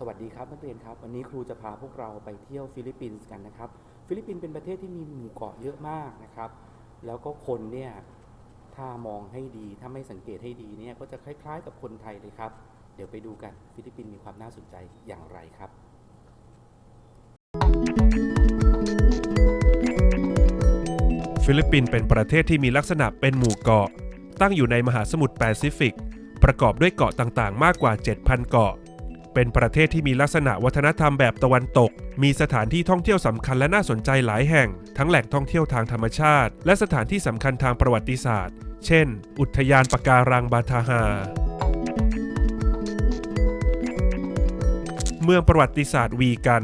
สวัสดีครับนักเรียนครับ วันนี้ครูจะพาพวกเราไปเที่ยวฟิลิปปินส์กันนะครับ ฟิลิปปินส์เป็นประเทศที่มีหมู่เกาะเยอะมากนะครับ แล้วก็คนเนี่ยถ้ามองให้ดีถ้าไม่สังเกตให้ดีเนี่ยก็จะคล้ายๆ กับคนไทยเลยครับ เดี๋ยวไปดูกันฟิลิปปินส์มีความน่าสนใจอย่างไรครับฟิลิปปินส์เป็นประเทศที่มีลักษณะเป็นหมู่เกาะ ตั้งอยู่ในมหาสมุทรแปซิฟิก ประกอบด้วยเกาะต่างๆ มากกว่า 7,000 เกาะ เป็นประเทศที่มีลักษณะวัฒนธรรมแบบตะวันตก มีสถานที่ท่องเที่ยวสำคัญและน่าสนใจหลายแห่ง ทั้งแหล่งท่องเที่ยวทางธรรมชาติ และสถานที่สำคัญทางประวัติศาสตร์ เช่น อุทยานปะการังบาทาฮาเมืองประวัติศาสตร์วีกัน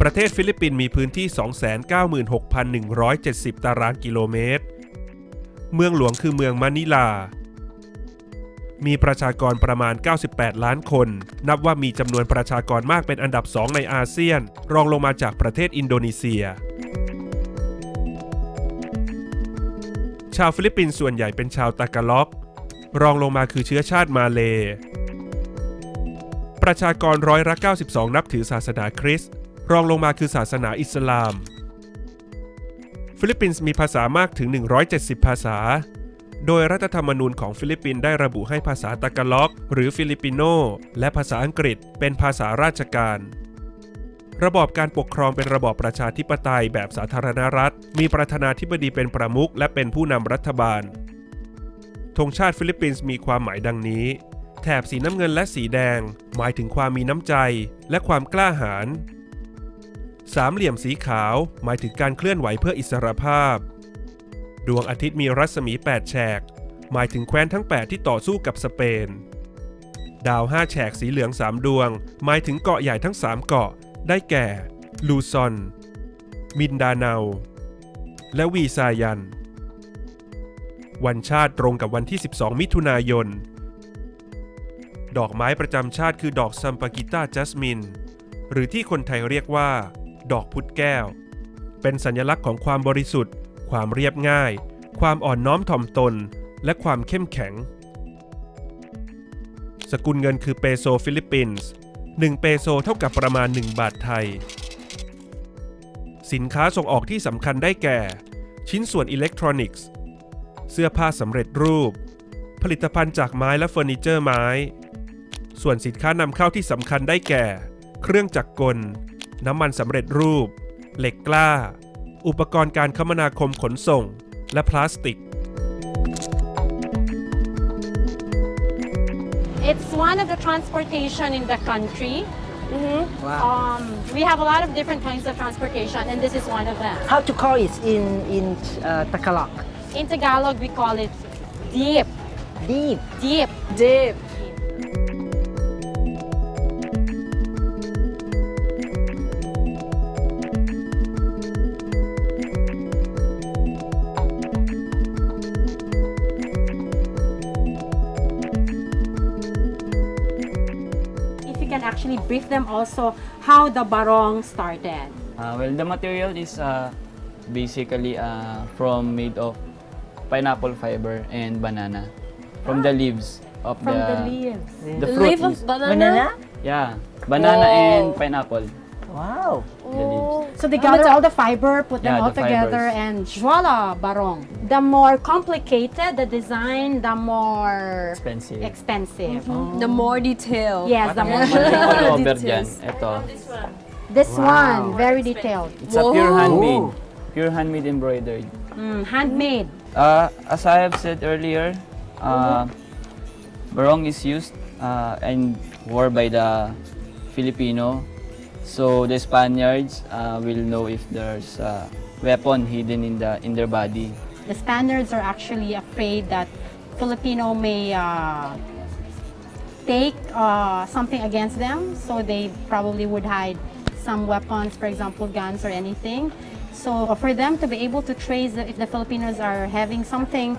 ประเทศฟิลิปปินส์มีพื้นที่ 296,170 ตารางกิโลเมตร เมืองหลวงคือเมืองมะนิลา มีประชากรประมาณ 98 ล้านคน นับว่ามีจำนวนประชากรมากเป็นอันดับ 2 ในอาเซียน รองลงมาจากประเทศอินโดนีเซีย ชาวฟิลิปปินส์ส่วนใหญ่เป็นชาวตากาล็อก รองลงมาคือเชื้อชาติมาเล ประชากรร้อยละ92 นับถือศาสนาคริสต์ รองลงมาคือศาสนาอิสลาม ฟิลิปปินส์มีภาษามากถึง 170 ภาษา โดยรัฐธรรมนูญของฟิลิปปินส์ได้ระบุให้ภาษาตากาล็อก หรือฟิลิปปิโน และภาษาอังกฤษ เป็นภาษาราชการระบอบการปกครองเป็นระบอบประชาธิปไตยแบบสาธารณรัฐ มีประธานาธิบดีเป็นประมุขและเป็นผู้นำรัฐบาล ธงชาติฟิลิปปินส์มีความหมายดังนี้ แถบสีน้ำเงินและสีแดง หมายถึงความมีน้ำใจและความกล้าหาญ สามเหลี่ยมสีขาว หมายถึงการเคลื่อนไหวเพื่ออิสรภาพ ดวงอาทิตย์มีรัศมี 8 แฉก หมายถึงแคว้นทั้ง 8 ที่ต่อสู้กับสเปน ดาว 5 แฉกสีเหลือง 3 ดวง หมายถึงเกาะใหญ่ทั้ง 3 เกาะ ได้แก่ ลูซอน มินดาเนาและวีซายัน วันชาติตรงกับวันที่ 12 มิถุนายน ดอกไม้ประจำชาติคือดอกซัมปากิต้าจัสมิน หรือที่คนไทยเรียกว่า ดอกพุธแก้ว เป็นสัญลักษณ์ของความบริสุทธิ์ ความเรียบง่าย ความอ่อนน้อมถ่อมตน และความเข้มแข็ง สกุลเงินคือเปโซฟิลิปปินส์1เปโซเท่ากับประมาณ 1 บาทไทย สินค้าส่งออกที่สำคัญได้แก่ ชิ้นส่วนอิเล็กทรอนิกส์ เสื้อผ้าสำเร็จรูป ผลิตภัณฑ์จากไม้และเฟอร์นิเจอร์ไม้ ส่วนสินค้านำเข้าที่สำคัญได้แก่ เครื่องจักรกล น้ำมันสำเร็จรูป เหล็กกล้า อุปกรณ์การคมนาคมขนส่ง และพลาสติก It's one of the transportation in the country. Wow. Um, we have a lot of different kinds of transportation, and this is one of them. How to call it in in uh, Tagalog? In Tagalog, we call it deep, Deep. deep. Dip. Can actually brief them also how the barong started. Uh, well, the material is uh, basically uh, from made of pineapple fiber and banana from the leaves of From the, the leaves. the The fruit leaf of banana? Banana? yeah banana Wow. and pineapple Wow. the leaves So they gather all the fiber, put them Yeah, all the together, fibers. and voila, barong. The more complicated the design, the more expensive expensive. The more detailed. Yes, the more. all over dyan ito This Wow. one, very detailed. it's a pure Whoa. handmade pure handmade embroidered Mm, handmade. uh, as I have said earlier uh, barong is used uh, and worn by the Filipino so the Spaniards uh, will know if there's a weapon hidden in the in their body The Spaniards are actually afraid that Filipino may uh, take uh, something against them, so they probably would hide some weapons, for example, guns or anything. So for them to be able to trace if the Filipinos are having something,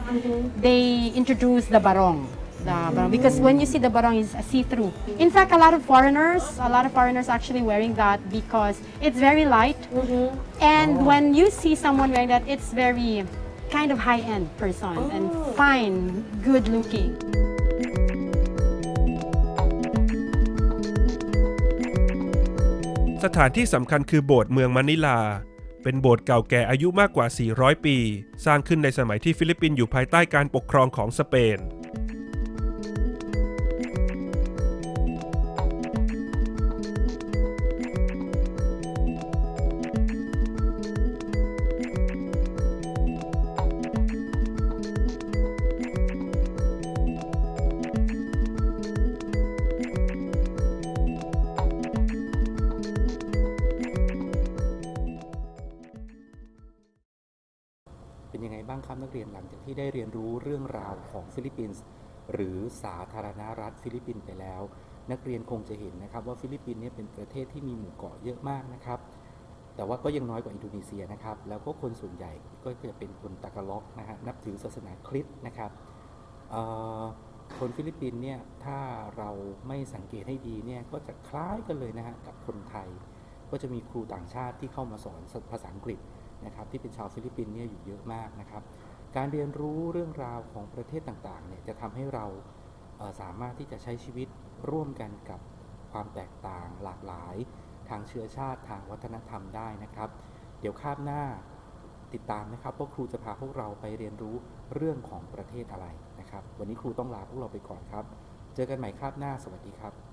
they introduce the barong. the barong because when you see the barong is see-through. In fact, a lot of foreigners, a lot of foreigners actually wearing that because it's very light. And when you see someone wearing that, it's very kind of high-end person and fine, good-looking. สถานที่สำคัญคือโบสถ์เมืองมะนิลา เป็นโบสถ์เก่าแก่อายุมากกว่า 400 ปี สร้างขึ้นในสมัยที่ฟิลิปปินส์อยู่ภายใต้การปกครองของสเปน ครับนักเรียนหลังจากที่ได้เรียนรู้เรื่องราวของฟิลิปปินส์หรือสาธารณรัฐฟิลิปปินส์ไปแล้ว นักเรียนคงจะเห็นนะครับว่าฟิลิปปินส์เนี่ยเป็นประเทศที่มีหมู่เกาะเยอะมากนะครับ แต่ว่าก็ยังน้อยกว่าอินโดนีเซียนะครับ แล้วก็คนส่วนใหญ่ก็จะเป็นคนตากาล็อกนะฮะนับถือศาสนาคริสต์นะครับคนฟิลิปปินส์เนี่ยถ้าเราไม่สังเกตให้ดีเนี่ยก็จะคล้ายกันเลยนะฮะกับคนไทย ก็จะมีครูต่างชาติที่เข้ามาสอนภาษาอังกฤษ นะครับที่เป็นชาวฟิลิปปินส์เนี่ยอยู่เยอะมากนะครับ การเรียนรู้เรื่องราวของประเทศต่างๆเนี่ยจะทำให้เราเสามารถที่จะใช้ชีวิตร่วมกันกับความแตกต่างหลากหลาย ทางเชื้อชาติทางวัฒนธรรมได้นะครับ เดี๋ยวคาบหน้าติดตามนะครับว่าครูจะพาพวกเราไปเรียนรู้เรื่องของประเทศอะไรนะครับ วันนี้ครูต้องลาพวกเราไปก่อนครับ เจอกันใหม่คาบหน้าสวัสดีครับ